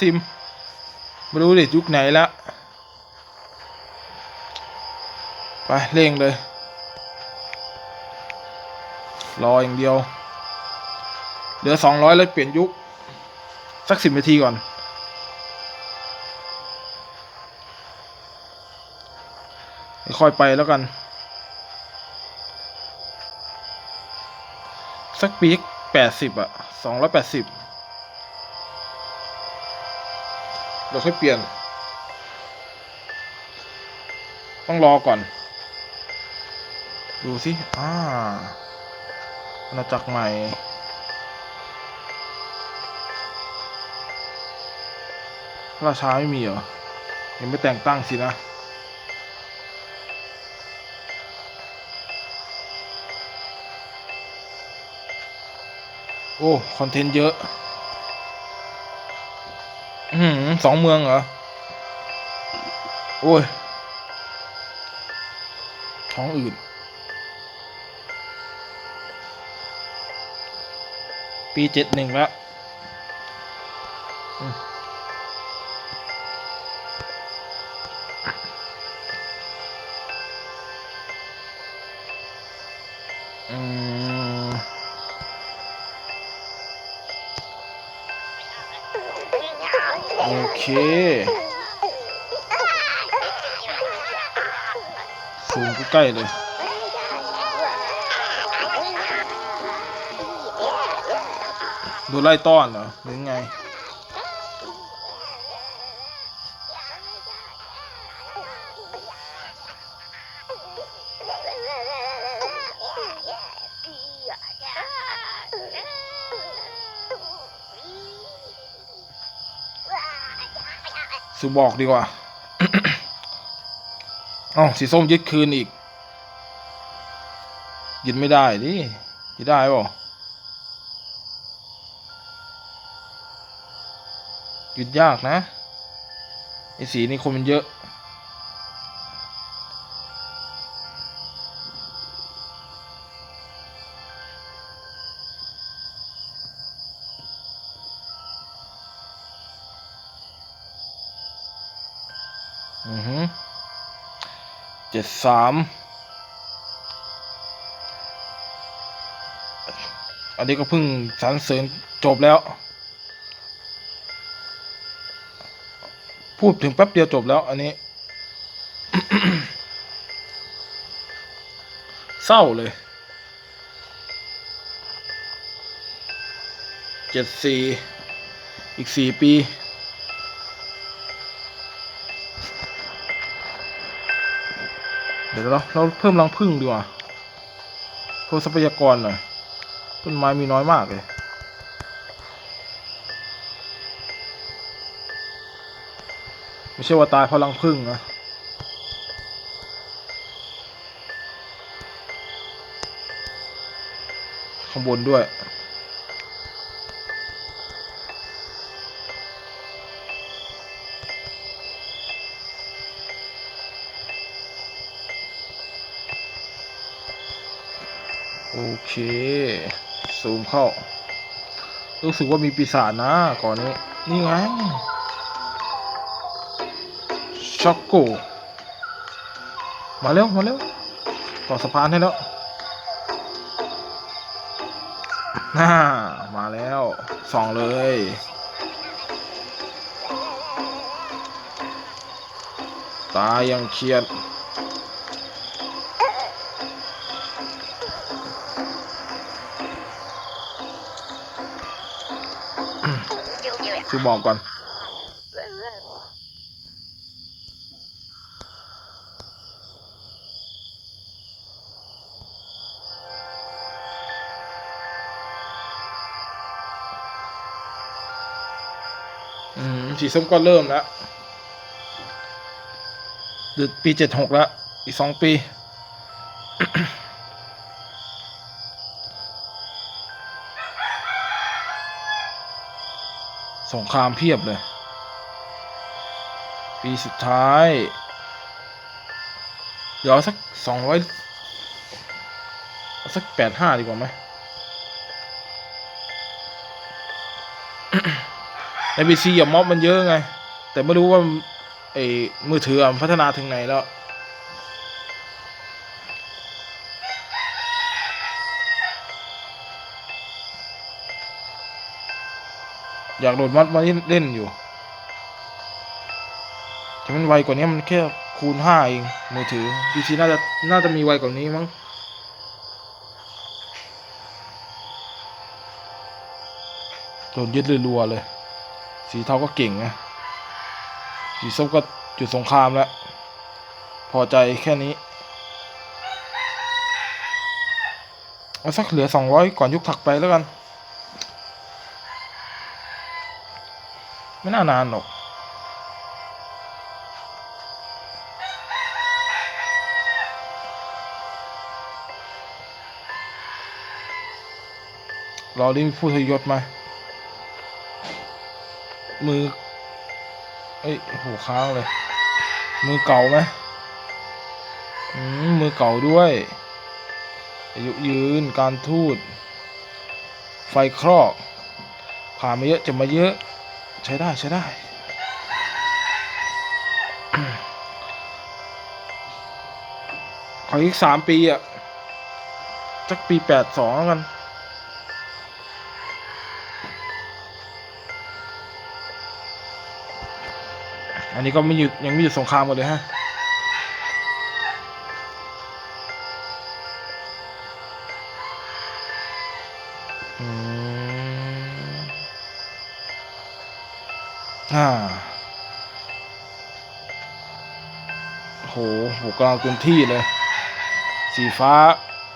ซิม ไม่รู้ดิยุคไหนล้วไปเร่งเลย รออย่างเดียว เหลือสองร้อยแล้วเปลี่ยนยุค สักสิบนาทีก่อน ค่อยไปแล้วกัน สักปีแปดสิบอะสองร้อยแปดสิบ เราค่อยเปลี่ยน ต้องรอก่อน ดูสิอ่าอาณาจักรใหม่ราชาไม่มีเหรอ ยังไม่แต่งตั้งสินะโอ้ คอนเทนต์เยอะ สองเมืองเหรอ โอ้ย ท้องอืดปีเจ็ดหนึ่งแล้ว อืม โอเคซูมใกล้ๆเลยดูไล่ต้อนเหรอหรือไง สูบอกดีกว่าอ๋อสีส้มยึดคืนอีก ยึดไม่ได้ดิยึดได้ป่ะยึดยากนะไอ้สีนี่คนมันเยอะ จ็ดสามอันนี้ก็เพิ่งสรรเสริญจบแล้ว พูดถึงแป๊บเดียวจบแล้ว อันนี้ เศร้าเลยเจ็ดสี่อีกสี่ปี ดี๋ยวเราเราเพิ่มรังพึ่งดีกว่าเพิ่มทรัพยากรหน่อยต้นไม้มีน้อยมากเลยไม่ใช่ว่าตายเพราะรังพึ่งนะข้างบนด้วย โอเค ซูมเข้า รู้สึกว่ามีปีศาจนะ ก่อนนี้ นี่ไงช็อกโก มาเร็ว มาเร็ว ต่อสะพานให้แล้วน่ามาแล้วส่องเลย ตายังเครียด คือบอกก่อน อืม สีส้มก็เริ่มแล้วดือปีเจ็ดหกแล้ว อีกสองปี สงครามเพียบเลย ปีสุดท้าย เดี๋ยวสักสองร้อยสักแปดห้าดีกว่าไหมในพีซีอะม็อบมันเยอะไง แต่ไม่รู้ว่าไอ้มือถืออนพัฒนาถึงไหนแล้ว อยากโหลดมัดมาเล่นอยู่แต่มันไวกว่านี้มันแค่คูณห้าเองมือถือ PC น่าจะน่าจะมีไวกว่านี้มั้งโดนยึดเลยรัวๆเลย สีเทาก็เก่งนะ สีส้มก็จุดสงครามแล้ว พอใจแค่นี้เอาสักเหลือสองร้อยก่อนยุคถักไปแล้วกัน ไม่น่านานหรอกรอรีบพูดทยศมา มือ เอ้ยโหค้างเลย มือเก่าไหมมมือเก่าด้วย อายุยืนการทูตไฟครอกผ่านมาเยอะจะมาเยอะ ใช้ได้ใช้ได้ ขออีกสามปีอะสักปีแปดสองแล้วกันอันนี้ก็ไม่หยุดยังไม่หยุดสงครามกันเลยฮะ โหโหกำลังเต็มที่เลย สีฟ้า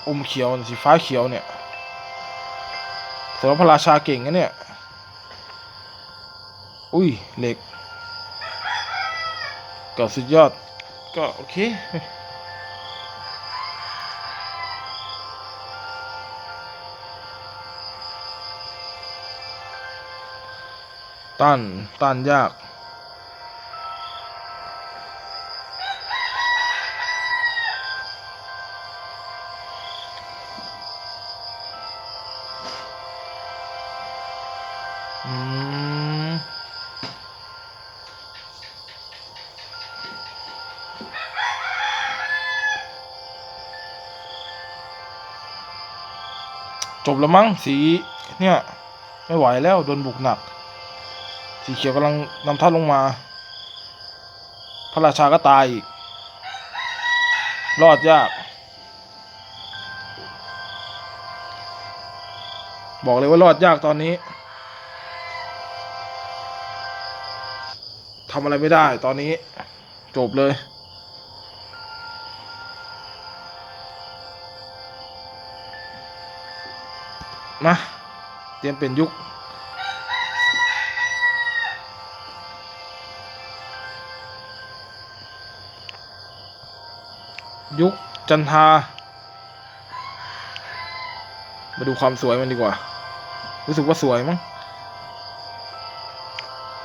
อมเขียว สีฟ้าเขียวเนี่ยสำหรับพระราชาเก่งนะเนี่ย อุ้ย เหล็กก็สุดยอด ก็โอเคต้านต้านยาก บแล้วมั้งสีเนี่ยไม่ไหวแล้วโดนบุกหนัก สีเขียวกำลังนำทัพลงมา พระราชาก็ตายอีก รอดยาก บอกเลยว่ารอดยากตอนนี้ทำอะไรไม่ได้ตอนนี้ จบเลย มาเตรียมเป็นยุคยุคจันทา มาดูความสวยมันดีกว่า รู้สึกว่าสวยมั้ง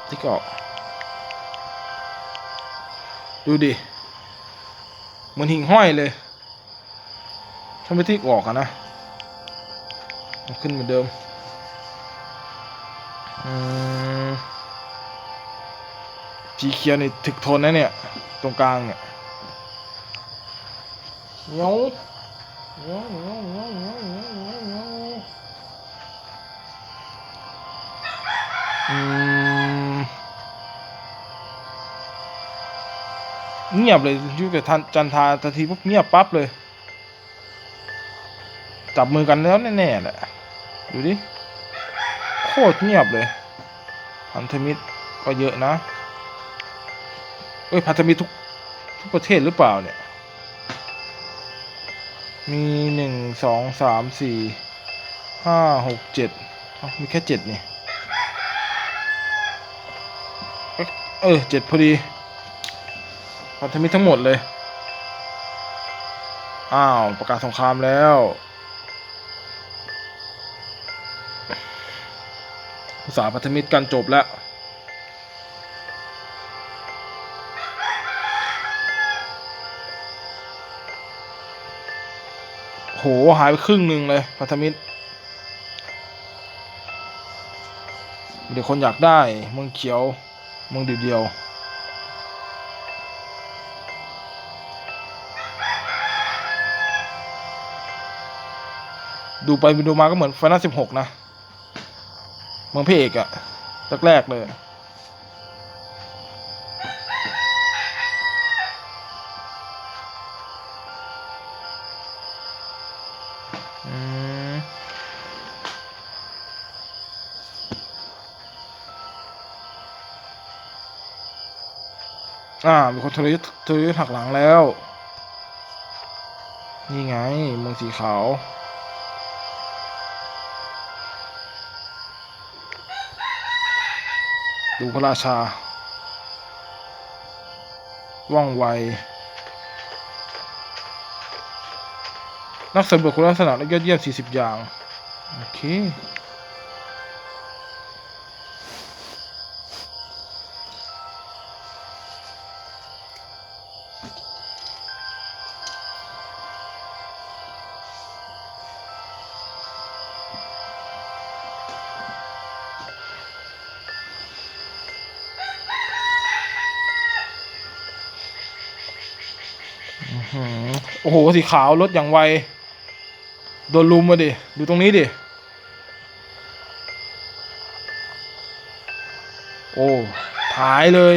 ที่เกาะดูดิ เหมือนหิ่งห้อยเลยถ้าไม่ที่ออกอะนะ ขึ้นเหมือนเดิมอืมสีเขียวนี่ถึกทนนะเนี่ย ตรงกลางเนี่ยเหนียวเหนียวเหนียวเหนียวเหนียวเหนียวเหนียวเหนียวอืมเงียบเลยอยู่กับทันจันทาทันทีปุ๊บเงียบปั๊บเลย จับมือกันแล้วแน่ๆแหละ ดูดิ โคตรเงียบเลย พันธมิตรก็เยอะนะ เอ้ย พันธมิตรทุก ทุกประเทศหรือเปล่าเนี่ย มีหนึ่งสองสามสี่ห้าหกเจ็ดอ้ามีแค่เจ็ดนี่ เออเจ็ดพอดี พันธมิตรทั้งหมดเลย อ้าว ประกาศสงครามแล้ว ภาพันธมิตรกันจบแล้ว โห หายไปครึ่งหนึ่งเลยพันธมิตรมีแต่คนอยากได้เมืองเขียวเมืองเดียวดูไปดูมาก็เหมือนไฟนอลสิบหกนะ มืองพระเอกอะแรกๆเลยอืมอ่า มีคนทรยศทรยศหักหลังแล้ว นี่ไงเมืองสีขาว ดูพระราชา ว่องไว นักสำรวจคุณลักษณะและยอดเยี่ยม 40 อย่าง โอเค โอ้โห สีขาวรถอย่างไว โดนลุมมาดิ ดูตรงนี้ดิ โอ้ถ่ายเลย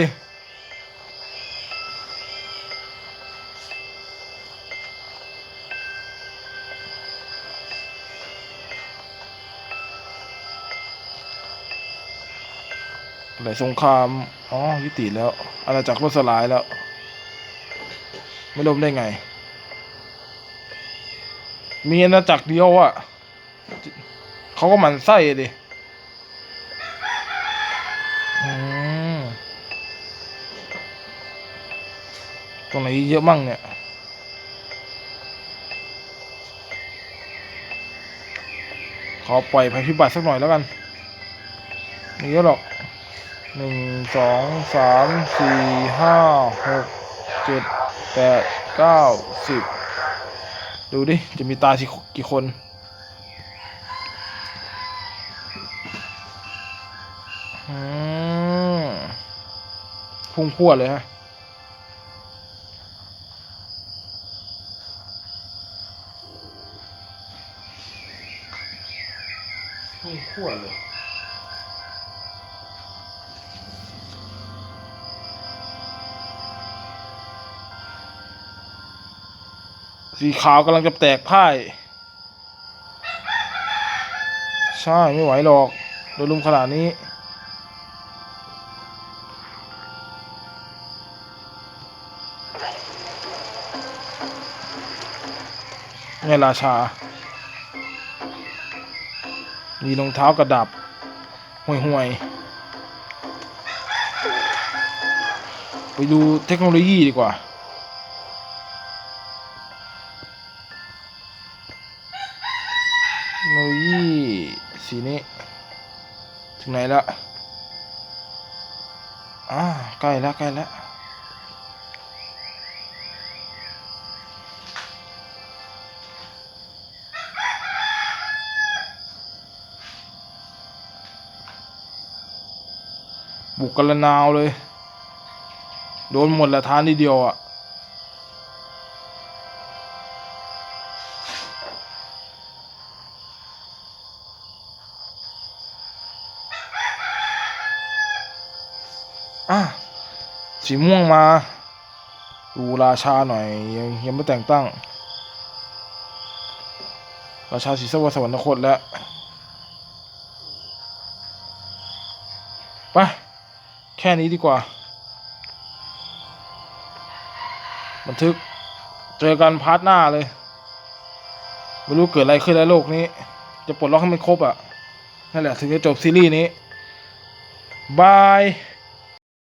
อะไรสงคราม อ๋อ ยุติแล้วอาณาจักรล่มสลายแล้ว ไม่ล่มได้ไง มีอาณาจักรเดียวอะเขาก็หมันไส้ดิตรงไหนเยอะมั่งเนี่ยขอปล่อยภัยพิบัติสักหน่อยแล้วกันม่เยอะหรอกหนึ่งสองสามสี่ห้าหกเจ็ดแปดเก้าสิบ ดูดิ จะมีตายสิกี่คนอืมพุ่งพวดเลยฮะ พุ่งพวดเลย สีขาวกำลังจะแตกพ่าย ใช่ไม่ไหวหรอก โดนลุมขนาดนี้ ไงราชา มีรองเท้ากระดับ ห่วยห่วยไปดูเทคโนโลยีดีกว่า ถึงไหนละอ่าใกล้แล้วใกล้แล้วบุกกันละนาวเลย โดนหมดละทานทีเดียวอะอะ สีม่วงมา ดูราชาหน่อย ยังยังไม่แต่งตั้ง ราชาสีสวัสดิ์สวรรคตแล้วไปแค่นี้ดีกว่า บันทึกเจอกันพาร์ทหน้าเลย ไม่รู้เกิดอะไรขึ้นในโลกนี้ จะปลดล็อกให้มันครบอะ นั่นแหละถึงจะจบซีรีส์นี้ บาย